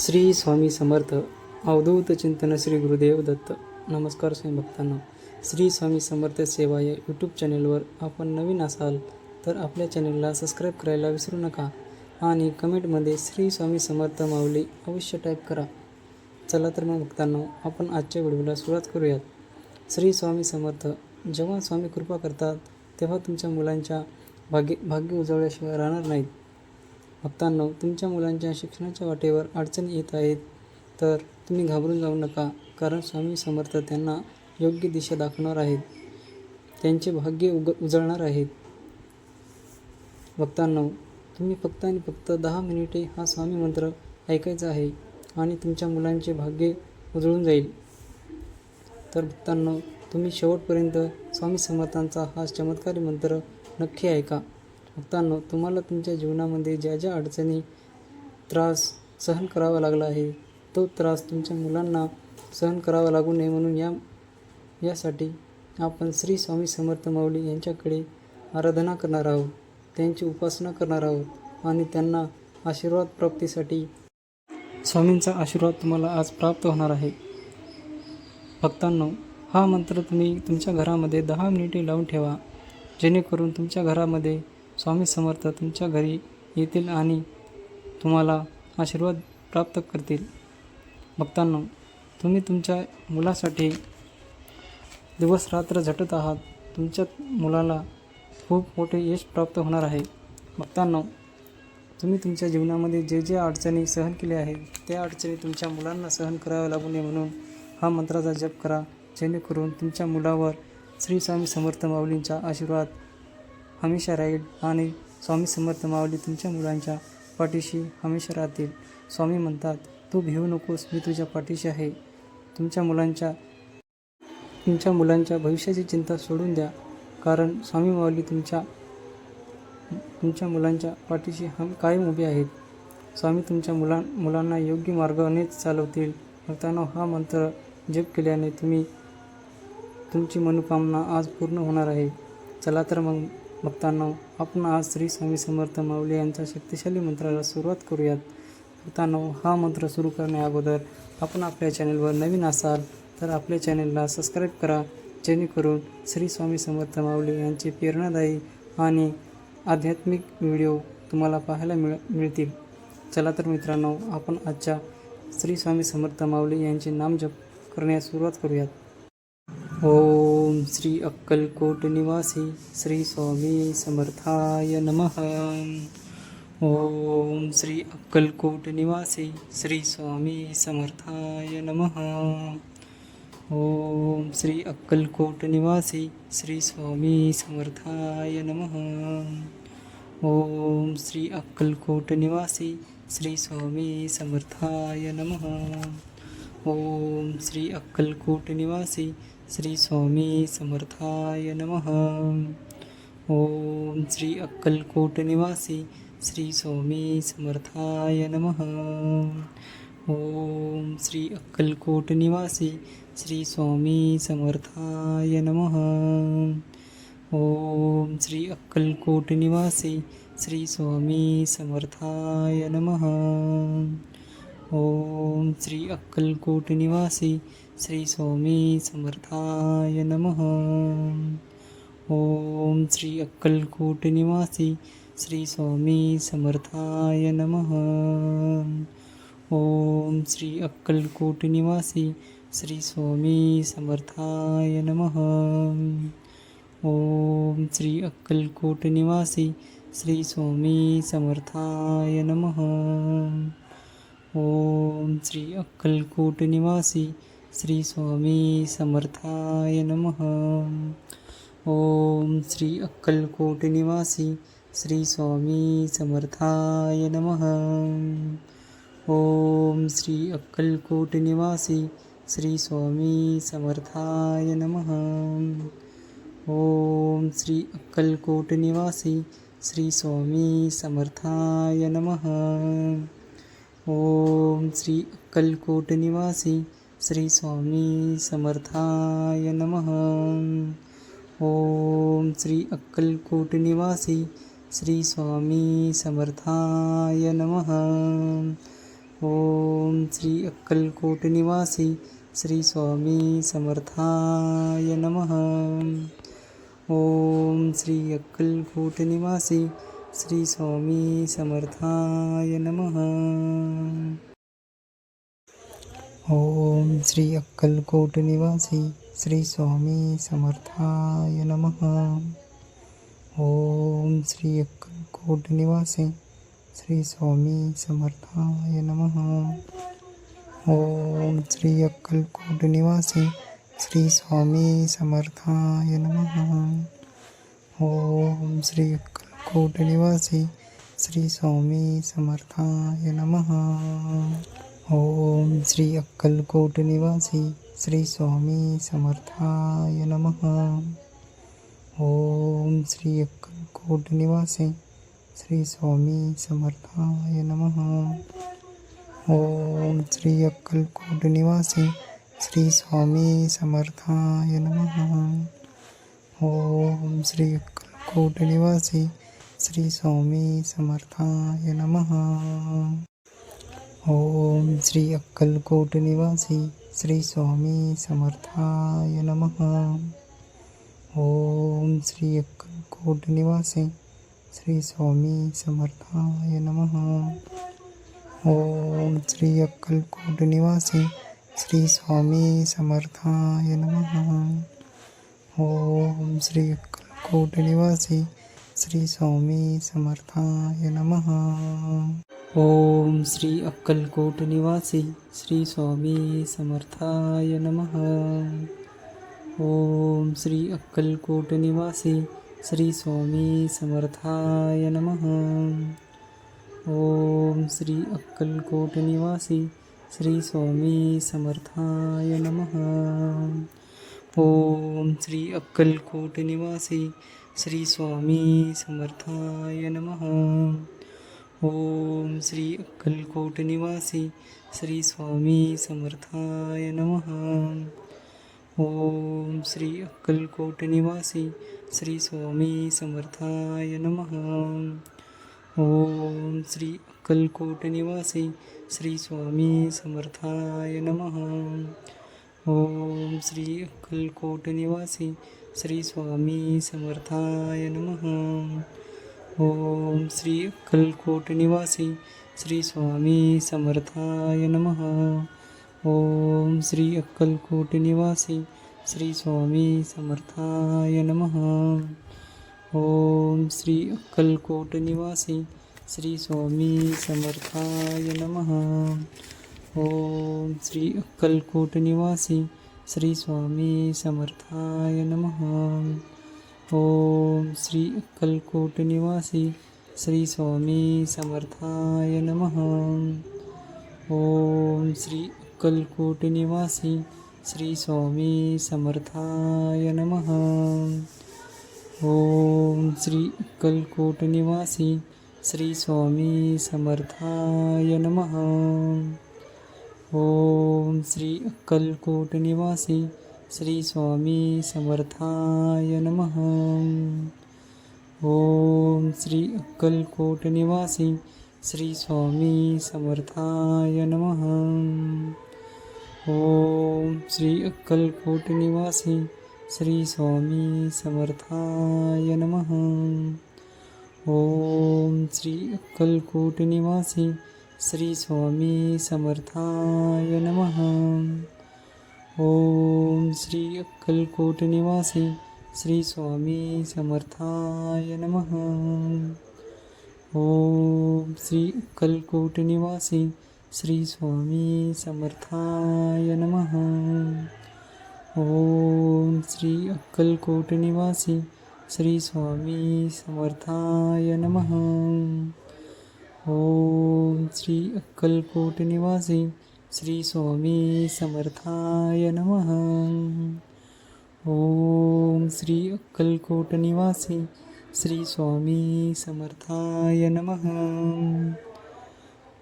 श्री स्वामी समर्थ अवधूत चिंतन श्री गुरुदेव दत्त. नमस्कार स्वामी भक्तांना. श्री स्वामी समर्थ सेवा या यूट्यूब चॅनेलवर आपण नवीन असाल तर आपल्या चॅनेलला सबस्क्राईब करायला विसरू नका आणि कमेंटमध्ये श्री स्वामी समर्थ माऊली अवश्य टाईप करा. चला तर मग भक्तांना आपण आजच्या व्हिडिओला सुरुवात करूयात. श्री स्वामी समर्थ जेव्हा स्वामी कृपा करतात तेव्हा तुमच्या मुलांच्या भाग्य भाग्य उजवल्याशिवाय राहणार नाहीत. भक्तांनो तुमच्या मुलांच्या शिक्षणाच्या वाटेवर अडचणी येत आहेत तर तुम्ही घाबरून जाऊ नका कारण स्वामी समर्थ त्यांना योग्य दिशा दाखवणार आहेत. त्यांचे भाग्य उग उजळणार आहेत. भक्तांनो तुम्ही फक्त आणि फक्त दहा मिनिटे हा स्वामी मंत्र ऐकायचा आहे आणि तुमच्या मुलांचे भाग्य उजळून जाईल. तर भक्तांनो तुम्ही शेवटपर्यंत स्वामी समर्थांचा हा चमत्कारी मंत्र नक्की ऐका. भक्तांनो तुम्हाला तुमच्या जीवनामध्ये ज्या ज्या अडचणी त्रास सहन करावा लागला आहे तो त्रास तुमच्या मुलांना सहन करावा लागू नये म्हणून या यासाठी आपण श्री स्वामी समर्थ माऊली यांच्याकडे आराधना करणार आहोत. त्यांची उपासना करणार आहोत आणि त्यांना आशीर्वाद प्राप्तीसाठी स्वामींचा आशीर्वाद तुम्हाला आज प्राप्त होणार आहे. भक्तांनो हा मंत्र तुम्ही तुमच्या घरामध्ये दहा मिनिटे लावून ठेवा. जेणेकरून तुमच्या घरामध्ये स्वामी समर्थ तुमच्या घरी येतील आणि तुम्हाला आशीर्वाद प्राप्त करतील. भक्तांना तुम्ही तुमच्या मुलासाठी दिवस रात्र झटत आहात. तुमच्या मुलाला खूप मोठे यश प्राप्त होणार आहे. भक्तांना तुम्ही तुमच्या जीवनामध्ये जे जे अडचणी सहन केल्या आहेत त्या अडचणी तुमच्या मुलांना सहन कराव्या लागू नये म्हणून हा मंत्राचा जप करा. जेणेकरून तुमच्या मुलावर श्री स्वामी समर्थ माऊलींचा आशीर्वाद हमेशा राहील आणि स्वामी समर्थ माऊली तुमच्या मुलांच्या पाठीशी हमेशा राहतील. स्वामी म्हणतात तू भिवू नकोस मी तुझ्या पाठीशी आहे. तुमच्या मुलांच्या तुमच्या मुलांच्या भविष्याची चिंता सोडून द्या. कारण स्वामी माऊली तुमच्या तुमच्या मुलांच्या पाठीशी हम कायम उभे आहेत. स्वामी तुमच्या मुलां मुलांना योग्य मार्गानेच चालवतील. भक्तांनो हा मंत्र जप केल्याने तुम्ही तुमची मनोकामना आज पूर्ण होणार आहे. चला तर मग भक्तांनो आपण आज श्री स्वामी समर्थ माऊली यांच्या शक्तिशाली मंत्राला सुरुवात करूयात. भक्तांनो हा मंत्र सुरू करण्या अगोदर आपण आपल्या चॅनलवर नवीन असाल तर आपल्या चॅनलला सबस्क्राईब करा जेणेकरून श्री स्वामी समर्थ माऊली यांचे प्रेरणादायी आणि आध्यात्मिक व्हिडिओ तुम्हाला पाहायला मिळ मिळतील. चला तर मित्रांनो आपण आजच्या श्री स्वामी समर्थ माऊली यांचे नाम जप करण्यास सुरुवात करूयात. ओम श्री अक्कलकोट निवासी श्री स्वामी समर्थाय नमः। ओम श्री अक्कलकोट निवासी श्री स्वामी समर्थाय नमः। ओम श्री अक्कलकोट निवासी श्री स्वामी समर्थाय नमः। ओम श्री अक्कलकोट निवासी श्री स्वामी समर्थाय नमः। ओम श्री अक्कलकोट निवासी श्री स्वामी समर्थाय नमः. ओम श्री अक्कलकोट निवासी श्री स्वामी समर्थाय नमः. ओम श्री अक्कलकोट निवासी श्री स्वामी समर्थाय नमः. ओम श्री अक्कलकोट निवासी श्री स्वामी समर्थाय नम. ओम श्री अक्कलकोट निवासी श्री स्वामी समर्थाय नमः। ओम श्री अक्कलकोट निवासी श्री स्वामी समर्थाय नमः। ओम श्री अक्कलकोट निवासी श्री स्वामी समर्थाय नमः। ओम श्री अक्कलकोट निवासी श्री स्वामी समर्थाय नमः। ओम श्री अक्कलकोट निवासी श्री स्वामी समर्थाय नमः. ओम श्री अक्कलकोट निवासी श्री स्वामी समर्थाय नमः. ओम श्री अक्कलकोट निवासी श्री स्वामी समर्थाय नमः. ओम श्री अक्कलकोट निवासी श्री स्वामी समर्थाय नम. ओम श्री अक्कलकोट निवासी श्री स्वामी समर्थाय नमः। ओम श्री अक्कलकोट निवासी श्री स्वामी समर्थाय नमः। ओम श्री अक्कलकोट निवासी श्री स्वामी समर्थाय नमः। ओम श्री अक्कलकोट निवासी श्री स्वामी समर्थाय नमः। ओम श्री अक्कलकोट निवासी श्री स्वामी समर्थाय नमः। ओम श्री अक्कलकोट निवासी श्री स्वामी समर्थाय नमः। ओम श्री अक्कलकोट निवासी श्री स्वामी समर्थाय नम। ओम श्री अक्कलकोट निवासी श्री स्वामी समर्थाय नमः। ओम श्री अक्कलकोट निवासी श्री स्वामी समर्थाय नमः। ओम श्री अक्कलकोट निवासी श्री स्वामी समर्थाय नमः। ओम श्री अक्कलकोट निवासी श्री स्वामी समर्थाय नम। ओम श्री अक्कलकोट निवासी श्री स्वामी समर्थाय नमः। ओम श्री अक्कलकोट निवासी श्री स्वामी समर्थाय नम। ओम श्री अक्कलकोट निवासी श्री स्वामी समर्थाय नमः। ओम श्री अक्कलकोट निवासी श्री स्वामी समर्थाय नम। ओम श्री अक्कलकोट निवासी श्री स्वामी समर्थाय नमः। ओम श्री अक्कलकोट निवासी श्री स्वामी समर्थाय नमः। ओम श्री अक्कलकोट निवासी श्री स्वामी समर्थाय नमः। ओम श्री अक्कलकोट निवासी श्री स्वामी समर्थाय नमः। ओम श्री अक्कलकोट निवासी श्री स्वामी समर्थाय नमः। ओम श्री अक्कलकोट निवासी श्री स्वामी समर्थाय नमः। ओम श्री अक्कलकोट निवासी श्री स्वामी समर्थाय नमः। ओम श्री अक्कलकोट निवासी श्री स्वामी समर्थाय नमः। ओम श्री अक्कलकोट निवासी श्री स्वामी समर्थाय नम. ओम श्री अक्कलकोट निवासी श्री स्वामी समर्थाय नम. ओम श्री अक्कलकोट निवासी श्री स्वामी समर्थाय नम. ओम श्री अक्कलकोट निवासी श्री स्वामी समर्थाय नम. ओम श्री अक्कलकोट निवासी श्री स्वामी समर्थाय नमः। ओम श्री अक्कलकोट निवासी श्री स्वामी समर्थाय नमः। ओम श्री अक्कलकोट निवासी श्री स्वामी समर्थाय नमः। ओम श्री अक्कलकोट निवासी श्री स्वामी समर्थाय नमः। ओम श्री अक्कलकोट निवासी श्री स्वामी समर्थाय नम। ओम श्री अक्कलकोट निवासी श्री स्वामी समर्थाय नम। ओम श्री अक्कलकोट निवासी श्री स्वामी समर्थाय नम। ओम श्री अक्कलकोट निवासी श्री स्वामी समर्थाय नम. ओम श्री अक्कलकोट निवासी श्री स्वामी समर्थाय नम. ओम श्री अक्कलकोट निवासी श्री स्वामी समर्थाय नम. ओम श्री अक्कलकोट निवासी श्री स्वामी समर्थाय नमः. ओम श्री अक्कलकोट निवासी श्री स्वामी समर्थाय नम। ओम श्री अक्कलकोट निवासी श्री स्वामी समर्थाय नम।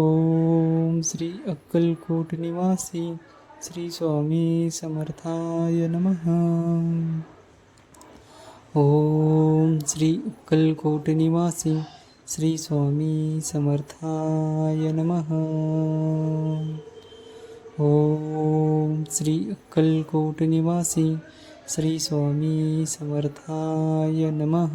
ओम श्री अक्कलकोट निवासी श्री स्वामी समर्थाय नम। ओम श्री अक्कलकोट निवासी श्री स्वामी समर्थाय नमः। ओम श्री अक्कलकोट निवासी श्री स्वामी समर्थाय नमः।